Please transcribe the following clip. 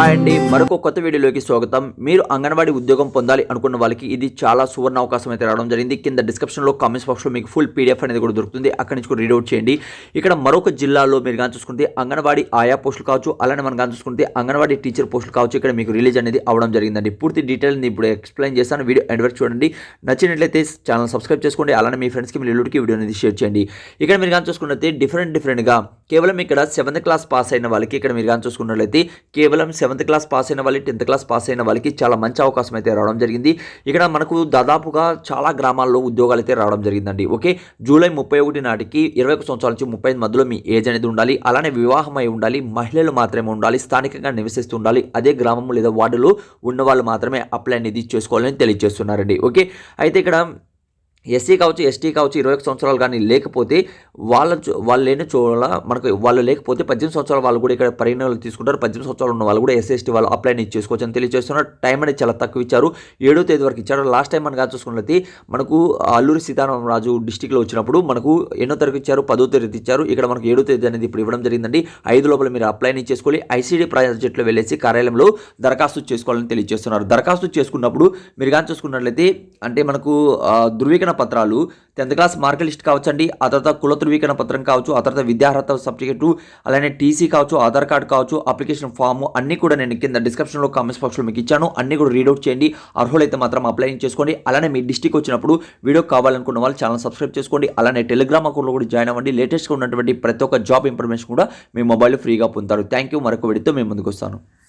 Hi అండి. మరొక కొత్త వీడియోలోకి స్వాగతం. మీరు అంగన్వాడీ ఉద్యోగం పొందాలి అనుకున్న వాళ్ళకి ఇది చాలా సువర్ణ అవకాశం అయితే రావడం జరిగింది. కింద డిస్క్రిప్షన్లో కామెంట్స్ బాక్స్లో మీకు ఫుల్ పీడిఎఫ్ అనేది కూడా దొరుకుతుంది. అక్కడి నుంచి కూడా రీడౌట్ చేయండి. ఇక్కడ మరొక జిల్లాలో మీరు కానీ చూసుకుంటే అంగన్వాడీ ఆయా పోస్టులు కావచ్చు అలానే మనం కానీ చూసుకుంటే అంగన్వాడీ టీచర్ పోస్టులు కావచ్చు ఇక్కడ మీకు రిలీజ్ అనేది అవడం జరిగిందండి. పూర్తి డీటెయిల్ ఇప్పుడు ఎక్స్ప్లెయిన్ చేస్తాను. వీడియో ఎండ్ వరకు చూడండి. నచ్చినట్లయితే ఛానల్ సబ్స్క్రైబ్ చేసుకోండి. అలానే మీ ఫ్రెండ్స్కి మీ రిలేటివ్కి వీడియో అనేది షేర్ చేయండి. ఇక్కడ మీరు కానీ చూసుకున్నట్లయితే డిఫరెంట్ డిఫరెంట్గా కేవలం ఇక్కడ సెవెంత్ క్లాస్ పాస్ అయిన వాళ్ళకి ఇక్కడ మీరు కానీ చూసుకున్నట్లయితే కేవలం సెవెన్ సెవెంత్ క్లాస్ పాస్ అయిన వాళ్ళకి టెన్త్ క్లాస్ పాస్ అయిన వాళ్ళకి చాలా మంచి అవకాశం అయితే రావడం జరిగింది. ఇక్కడ మనకు దాదాపుగా చాలా గ్రామాల్లో ఉద్యోగాలు అయితే రావడం జరిగిందండి. ఓకే జూలై ముప్పై ఒకటి నాటికి ఇరవై ఒక సంవత్సరాల నుంచి ముప్పై ఐదు మధ్యలో మీ ఏజ్ అనేది ఉండాలి. అలానే వివాహం అయి ఉండాలి. మహిళలు మాత్రమే ఉండాలి. స్థానికంగా నివసిస్తూ ఉండాలి. అదే గ్రామం లేదా వార్డులో ఉన్న వాళ్ళు మాత్రమే అప్లై అనేది చేసుకోవాలని తెలియజేస్తున్నారండి. ఓకే అయితే ఇక్కడ ఎస్సీ కావచ్చు ఎస్టీ కావచ్చు ఇరవై ఒక సంవత్సరాలు కానీ లేకపోతే వాళ్ళ చో- వాళ్ళు లేని చోట మనకు వాళ్ళు లేకపోతే పద్దెనిమిది సంవత్సరాల వాళ్ళు కూడా ఇక్కడ పరిగణనలు తీసుకుంటారు. పద్దెనిమిది సంవత్సరాలు ఉన్న వాళ్ళు కూడా ఎస్సీ ఎస్టీ వాళ్ళు అప్లై అనేది చేసుకోవచ్చు అని తెలియజేస్తున్నారు. టైం అనేది చాలా తక్కువ ఇచ్చారు. ఏడో తేదీ వరకు ఇచ్చారు. లాస్ట్ టైం మనం కాదు చూసుకున్నట్లయితే మనకు అల్లూరి సీతారామరాజు డిస్టిక్లో వచ్చినప్పుడు మనకు ఎన్నో తరగతి ఇచ్చారు? పదో తరగతి ఇచ్చారు. ఇక్కడ మనకు ఏడో తేదీ అనేది ఇప్పుడు ఇవ్వడం జరిగిందండి. ఐదు లోపల మీరు అప్లై అనేది చేసుకోవాలి. ఐసీడీ ప్రాజెక్ట్లో వెళ్ళేసి కార్యాలయంలో దరఖాస్తు చేసుకోవాలని తెలియజేస్తున్నారు. దరఖాస్తు చేసుకున్నప్పుడు మీరు కానీ చూసుకున్నట్లయితే అంటే మనకు ధృవీకరణ ధృవీకరణ పత్రాలు. టెన్త్ క్లాస్ మార్క్ లిస్ట్ కావచ్చండి. ఆ తర్వాత కుల ధృవీకరణ పత్రం కావచ్చు ఆ తర్వాత విద్యార్హత సర్టిఫికేట్ అలానే టీసీ కావచ్చు ఆధార్ కార్డ్ కావచ్చు అప్లికేషన్ ఫామ్ అన్ని కూడా నేను కింద డిస్క్రిప్షన్లో కామెంట్స్ బాక్స్లో మీకు ఇచ్చాను. అన్ని కూడా రీడౌట్ చేయండి. అర్హులైతే మాత్రం అప్లై చేసుకోండి. అలానే మీ డిస్టిక్ వచ్చినప్పుడు వీడియో కావాలనుకున్న వాళ్ళు ఛానల్ సబ్స్క్రైబ్ చేసుకోండి. అలానే టెలిగ్రామ్ అకౌంట్లో కూడా జాయిన్ అవ్వండి. లేటెస్ట్గా ఉన్నటువంటి ప్రతి ఒక్క జాబ్ ఇన్ఫర్మేషన్ కూడా మీ మొబైల్ ఫ్రీగా పొందుతారు. Thank you. మరొక వీడితో మేము ముందుకు వస్తాను.